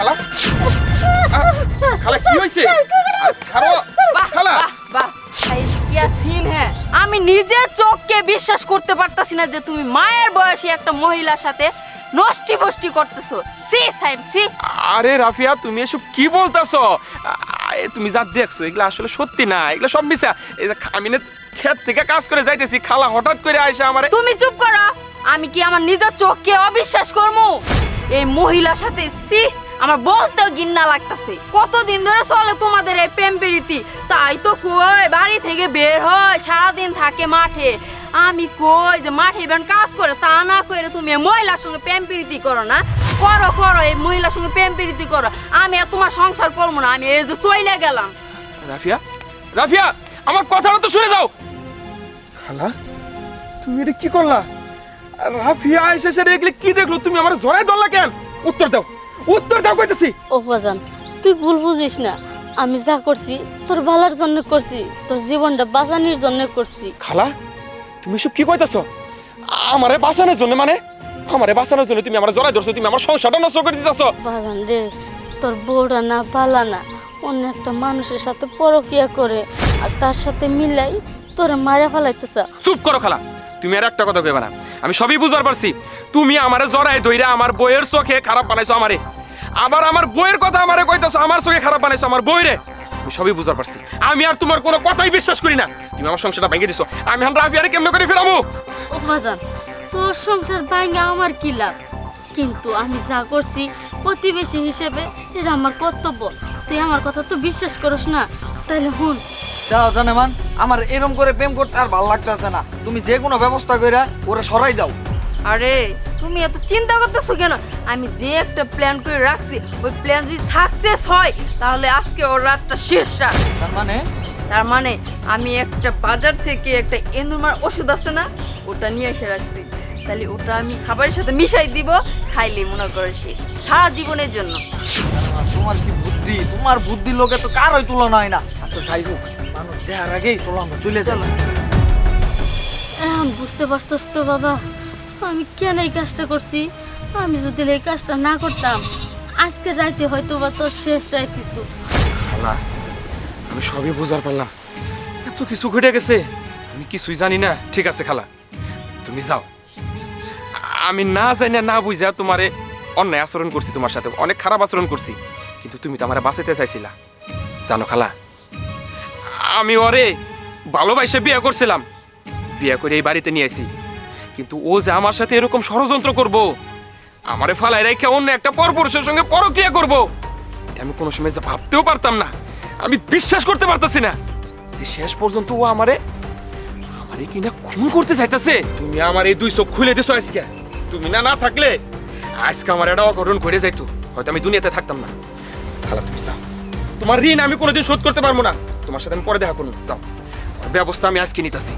খালা? খালা কি হয়েছে আর ছাড়ো। খালা। হ্যাঁ। আমি নিজের চোখকে বিশ্বাস করতে পারতাছি না যে তুমি মায়ের বয়সী একটা মহিলার সাথে নষ্টি ফষ্টি করতেছো। সি সাইম সি। আরে রাফিয়া তুমি এসব কি বলতাছো? তুমি যা দেখছ এগুলো আসলে সত্যি না এগুলো সব মিশা আমি না ক্ষেত থেকে কাজ করে যাইতেছি খালা হঠাৎ করে আইসা আমারে তুমি চুপ করো। আমি কি আমার নিজের চোখকে অবিশ্বাস করব এই মহিলার সাথে সি আমার বলতেও গিন্না লাগতাছে। কতদিন ধরে চলে তোমাদের এই প্রেম প্রীতি? তাই তো কই বাড়ি থেকে বের হয়, সারাদিন থাকে মাঠে। আমি কই যে মাঠে বেন কাজ করে, তা না করে তুমি মহিলার সঙ্গে প্রেম প্রীতি করো না? করো করো, এই মহিলার সঙ্গে প্রেম প্রীতি করো। আমি আর তোমার সংসার করব না, আমি এই যে চইলে গেলাম। রাফিয়া রাফিয়া, আমার কথাটা তো শুনে যাও। খালা, তুমি এটা কি করলা? রাফিয়া সেটা এগুলো কি দেখল? তুমি আমার জড়াই ধরলা কেন? উত্তর দাও। উত্তর দাও কইতেছি। ও বাজান তুই ভুল বুঝিস না। আমি যা করছি তোর ভালোর জন্য করছি তোর জীবনটা বাঁচানোর জন্য করছি। খালা তুমি সব কি কইতাছ? আমারে বাঁচানোর জন্য মানে? আমারে বাঁচানোর জন্য তুমি আমার জড়াই ধরছো তুমি আমার সংসারটা নষ্ট করে দিতেছো। বাজান রে তোর বউটা না পালা না অন্য একটা মানুষের সাথে পরকিয়া করে আর তার সাথে মিলাই তোরে মারা ফেলাইতেছ। চুপ করো খালা। তুমি আর একটা কথা কইবা না। আমি সবই বুঝবার পারছি। তুমি আমারে জড়াই ধইরা আমার বইয়ের চোখে খারাপ বানাইছো আমারে। আবার আমার বইয়ের কথা আমারে কইতাছো, আমার চোখে খারাপ বানাইছো আমার বইরে। আমি সবই বুঝবার পারছি। আমি আর তোমার কোনো কথাই বিশ্বাস করি না। তুমি আমার সংসারটা ভেঙে দিছো। আমি হান রাফিয়ারে কেমনে করে ফেরাবো? ও তোর সংসার ভাঙা আমার কি লাভ? কিন্তু আমি যা করছি প্রতিবেশী হিসেবে, এটা আমার কর্তব্য। তুই আমার কথা তো বিশ্বাস করিস না। তাহলে হুন। দাও জানেমান আমার এরম করে প্রেম করতে আর ভালো লাগতেছে না। তুমি যে কোনো ব্যবস্থা করে ওরা সরাই দাও। আরে তুমি এত চিন্তা করতেছো কেন? আমি যে একটা প্ল্যান করে রাখছি ওই প্ল্যান যদি সাকসেস হয় তাহলে আজকে ওর রাতটা শেষ রাত। তার মানে? তার মানে আমি একটা বাজার থেকে একটা এন্দুমার ওষুধ আছে না ওটা নিয়ে এসে রাখছি। তাহলে ওটা আমি খাবারের সাথে মিশাই দিব খাইলে মনে করে শেষ। সারা জীবনের জন্য। তোমার কি বুদ্ধি? তোমার বুদ্ধির লোকে তো কারোই তুলনা হয় না। আচ্ছা যাই হোক মানুষ দেখার আগেই চলো আমরা চলে চলো। বুঝতে পারছস তো বাবা আমি কেন এই কাজটা করছি? আমি যদি এই কাজটা না করতাম আজকের রাইতে হয়তো বা তোর শেষ রাইতে তো খালা আমি সবই বুঝার পারলাম। এত কিছু ঘটে গেছে আমি কিছুই জানি না। ঠিক আছে খালা তুমি যাও। আমি না জানি না বুঝা তোমারে অন্যায় আচরণ করছি তোমার সাথে। অনেক খারাপ আচরণ করছি। কিন্তু তুমি তো আমার বাঁচাতে চাইছিলা। জানো খালা, আমি ওরে ভালোবাসে বিয়ে করছিলাম। বিয়ে করে এই বাড়িতে নিয়ে আসি কিন্তু ও যে আমার সাথে এরকম ষড়যন্ত্র করব, আমারে ফালাই রেখে অন্য একটা পরপুরুষের সঙ্গে পরক্রিয়া করব আমি কোনো সময় যে ভাবতেও পারতাম না। আমি বিশ্বাস করতে পারতাছি না যে শেষ পর্যন্ত ও আমারে আমারে কিনা খুন করতে চাইতাছে। তুমি আমার এই দুই চোখ খুলে দিছো আজকে। তুমি না না থাকলে আজকে আমার এটাও অঘটন ঘটে যাইতো। হয়তো আমি দুনিয়াতে থাকতাম না। খালা, তুমি যাও। তোমার ঋণ আমি কোনোদিন শোধ করতে পারব না। তোমার সাথে আমি পরে দেখা করুন যাও। ব্যবস্থা আমি আজকে নিতেছি।